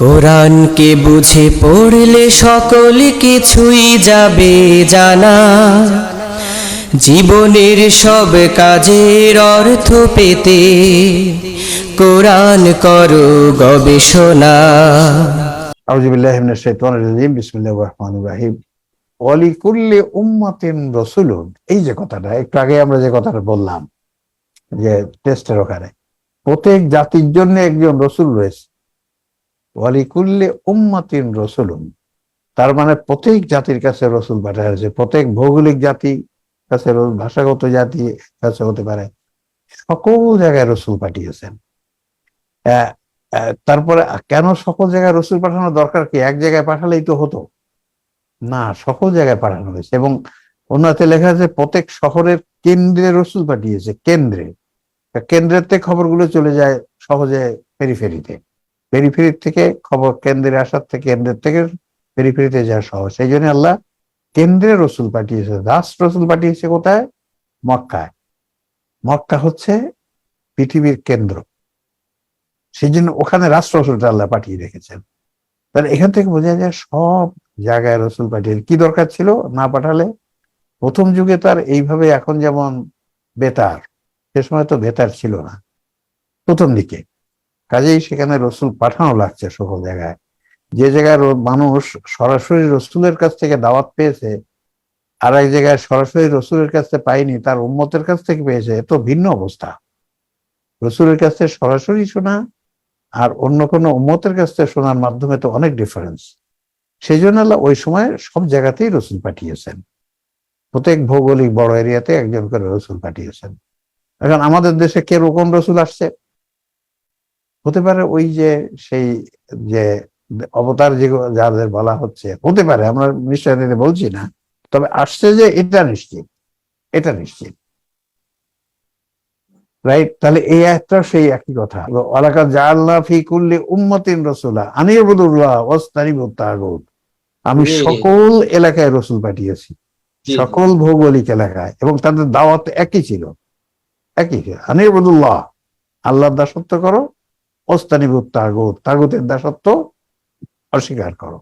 কোরআনকে বুঝে পড়লে সকল কিছুই যাবে জানা। জীবনের সব কাজের অর্থ পেতে কোরআন করো গবেষণা। আউযুবিল্লাহি মিনাশ শাইতানির রাজিম, বিসমিল্লাহির রহমানির রহিম। ওয়ালিকুল্লি উম্মাতিন রাসূলুন। এই যে কথাটা, একটু আগে আমরা যে কথাটা বললাম, যে টেস্টের ওখানে, প্রত্যেক জাতির জন্য একজন রসুল রয়েছে। ওয়ালিকুল্লি উম্মাতিন রসুলুন। তার মানে প্রত্যেক জাতির কাছে রসুল পাঠা হয়েছে। প্রত্যেক ভৌগোলিক জাতি কাছে ভাষাগত জাতি কাছে হতে পারে। সকল জায়গায় রসুল পাঠিয়েছেন। তারপরে কেন সকল জায়গায় রসুল পাঠানোর দরকার কি? এক জায়গায় পাঠালেই তো হতো। না, সকল জায়গায় পাঠানো হয়েছে এবং অন্যতে লেখা আছে, প্রত্যেক শহরের কেন্দ্রে রসুল পাঠিয়েছে, কেন্দ্রে। কেন্দ্রের খবরগুলো চলে যায় সহজে পেরিফেরিতে। পেরিফেরির থেকে খবর কেন্দ্রে আসার থেকে, কেন্দ্রের থেকে পেরিফেরিতে যাওয়া সহজ। সেই জন্য আল্লাহ কেন্দ্রে রসুল পাঠিয়েছে দাস রসুল পাঠিয়েছে কোথায়? মক্কায়। মক্কা হচ্ছে পৃথিবীর কেন্দ্র। সেই জন্য ওখানে রাষ্ট্র রসুলটা আল্লাহ পাঠিয়ে রেখেছেন। তাহলে এখান থেকে বোঝা যায় সব জায়গায় রসুল পাঠিয়ে কি দরকার ছিল? না পাঠালে? প্রথম যুগে তার এইভাবে এখন যেমন বেতার, সে সময় তো বেতার ছিল না। প্রথম দিকে। কাজেই সেখানে রসুল পাঠানো লাগছে সকল জায়গায়। যে জায়গায় মানুষ সরাসরি রসুলের কাছ থেকে দাওয়াত পেয়েছে আর এক জায়গায় সরাসরি রসুলের কাছ থেকে পায়নি, তার উম্মতের কাছ থেকে পেয়েছে এত ভিন্ন অবস্থা। রসুলের কাছ থেকে সরাসরি শোনা আর অন্য কোনো উম্মতের কাছ থেকে শোনার মাধ্যমে তো অনেক ডিফারেন্স সেই জন্য ওই সময় সব জায়গাতেই রসুল পাঠিয়েছেন। প্রত্যেক ভৌগোলিক বড় এরিয়াতে একজন করে রসুল পাঠিয়েছেন। এখন আমাদের দেশে কে রকম রসুল আসছে? হতে পারে ওই যে সেই যে অবতার যে যাদের বলা হচ্ছে হতে পারে আমরা নিশ্চয় বলছি না তবে আসছে যে এটা নিশ্চিত এটা নিশ্চিত। রাইট তাহলে এই একটা সেই একই কথা। আলাকা জাআলনা ফি কুল্লি উম্মাতিন রাসূলা আনিবুদুল্লাহ ওয়াস্তানিবুত তাগুত। আমি সকল এলাকায় রসুল পাঠিয়েছি সকল ভৌগোলিক এলাকায় এবং তাদের দাওয়াত একই ছিল। একই ছিল। আনিবুদুল্লাহ আল্লাহর দাসত্ব করো ওস্তানিবুত তাগুত তাগুতের দাসত্ব অস্বীকার করো।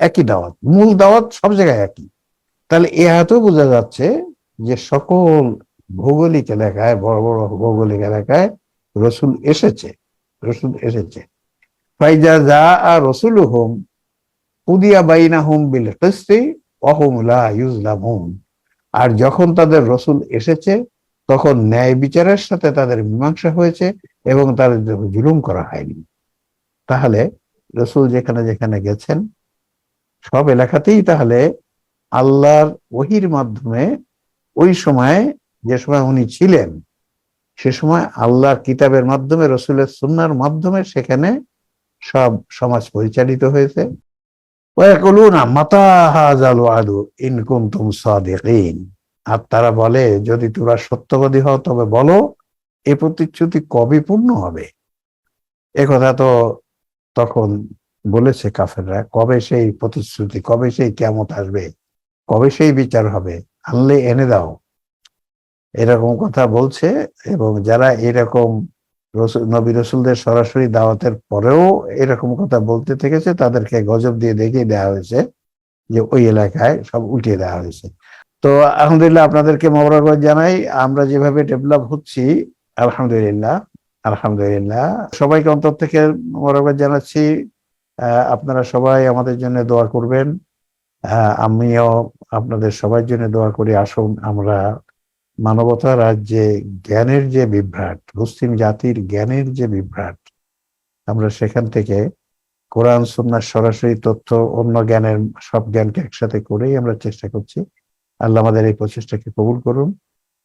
একই দাওয়াত। মূল দাওয়াত সব জায়গায় একই। তাহলে এ হাতেও বোঝা যাচ্ছে যে সকল ভৌগোলিক এলাকায়, বড় বড় ভৌগোলিক এলাকায় রসুল এসেছে। রসুল এসেছে। ফাইজা যা আর রসুল হোম উদিয়া বাইনা হোম বিল কিস্তি অহম লা ইউজলামুন। আর যখন তাদের রসুল এসেছে, তখন ন্যায় বিচারের সাথে তাদের মীমাংসা হয়েছে এবং তাদের জুলুম করা হয়নি। তাহলে রসুল যেখানে যেখানে গেছেন, সব এলাকাতেই তাহলে আল্লাহর ওহির মাধ্যমে ওই সময় যে সময় উনি ছিলেন, সে সময় আল্লাহর কিতাবের মাধ্যমে, রসুলের সুন্নার মাধ্যমে সেখানে সব সমাজ পরিচালিত হয়েছে। আর তারা বলে, যদি তোমরা সত্যবাদী হও, তবে বলো এ প্রতিশ্রুতি কবে পূর্ণ হবে? কথা তো তখন বলেছে কাফেররা, কবে সেই প্রতিশ্রুতি, কবে সেই কেমত আসবে, কবে সেই বিচার হবে, আনলে এনে দাও। এরকম কথা বলছে এবং যারা এরকম নবী রসুলদের সরাসরি দাওয়াতের পরেও এরকম কথা বলতে থেকেছে, তাদেরকে গজব দিয়ে দেখিয়ে দেওয়া হয়েছে যে ওই এলাকায় সব উল্টিয়ে দেওয়া হয়েছে। তো আলহামদুলিল্লাহ আপনাদেরকে মোবারকবাদ জানাই। আমরা যেভাবে ডেভেলপ হচ্ছি আলহামদুলিল্লাহ আলহামদুলিল্লাহ। সবাইকে অন্তর থেকে মোবারকবাদ জানাচ্ছি। আপনারা সবাই আমাদের জন্য দোয়া করবেন। আমিও আপনাদের সবার জন্য দোয়া করি। আসুন, আমরা মানবতার আজ যে জ্ঞানের যে বিভ্রাট, মুসলিম জাতির জ্ঞানের যে বিভ্রাট, আমরা সেখান থেকে কোরআন সুন্নার সরাসরি তথ্য, অন্য জ্ঞানের সব জ্ঞানকে একসাথে করেই আমরা চেষ্টা করছি। আল্লাহ আমাদের এই প্রচেষ্টাকে কবুল করুন।